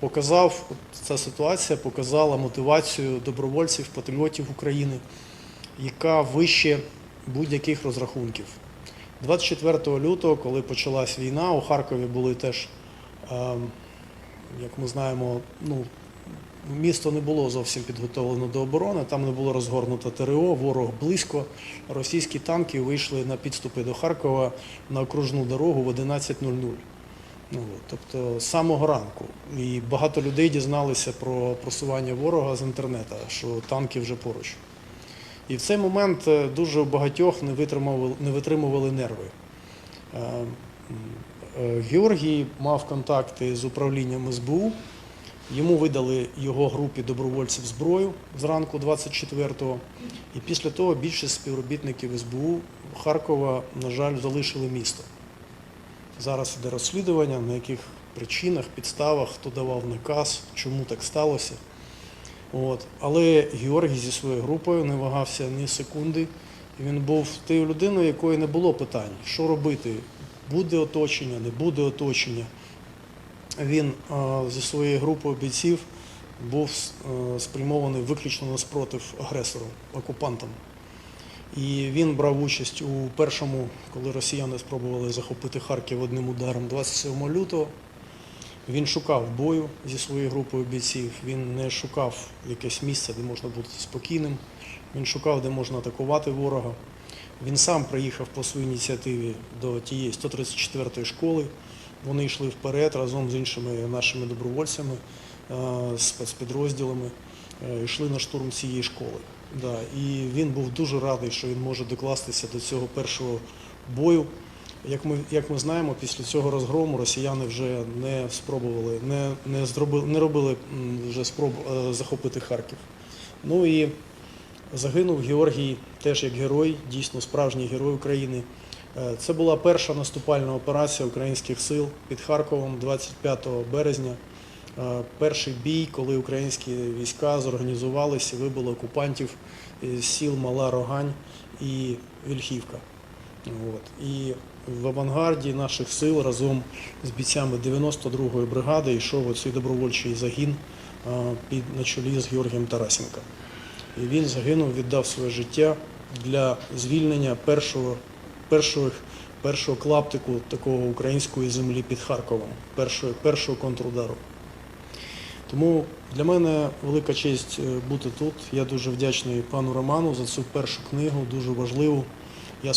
показав, ця ситуація показала мотивацію добровольців, патріотів України, яка вище будь-яких розрахунків. 24 лютого, коли почалась війна, у Харкові були теж, ем, як ми знаємо, ну, місто не було зовсім підготовлено до оборони, там не було розгорнуто ТРО, ворог близько. Російські танки вийшли на підступи до Харкова на окружну дорогу в 11.00. Ну, тобто з самого ранку. І багато людей дізналися про просування ворога з інтернету, що танки вже поруч. І в цей момент е, дуже багатьох не витримували, не витримували нерви. Е, е, Георгій мав контакти з управлінням СБУ. Йому видали його групі добровольців зброю зранку 24-го. І після того більшість співробітників СБУ Харкова, на жаль, залишили місто. Зараз іде розслідування, на яких причинах, підставах, хто давав наказ, чому так сталося. От. Але Георгій зі своєю групою не вагався ні секунди. І він був тією людиною, якої не було питань, що робити, буде оточення, не буде оточення. Він е, зі своєю групою бійців був е, спрямований виключно на спротив агресору, окупантам. І він брав участь у першому, коли росіяни спробували захопити Харків одним ударом 27 лютого. Він шукав бою зі своєю групою бійців. Він не шукав якесь місце, де можна бути спокійним. Він шукав, де можна атакувати ворога. Він сам приїхав по своїй ініціативі до тієї 134-ї школи. Вони йшли вперед разом з іншими нашими добровольцями, е, спецпідрозділами, йшли на штурм цієї школи. Да, і він був дуже радий, що він може докластися до цього першого бою. Як ми, як ми знаємо, після цього розгрому росіяни вже не спробували, не, не, зробили, не робили вже спроб е, захопити Харків. Ну і загинув Георгій теж як герой, дійсно справжній герой України. Е, Це була перша наступальна операція українських сил під Харковом 25 березня. Е, Перший бій, коли українські війська зорганізувалися, вибили окупантів з сіл Мала Рогань і Вільхівка. От. І в авангарді наших сил разом з бійцями 92-ї бригади йшов оцей добровольчий загін е, під на чолі з Георгієм Тарасенко. І він загинув, віддав своє життя для звільнення першого, першого, першого клаптику такого української землі під Харковом, першого, першого контрудару. Тому для мене велика честь е, бути тут. Я дуже вдячний пану Роману за цю першу книгу, дуже важливу. Я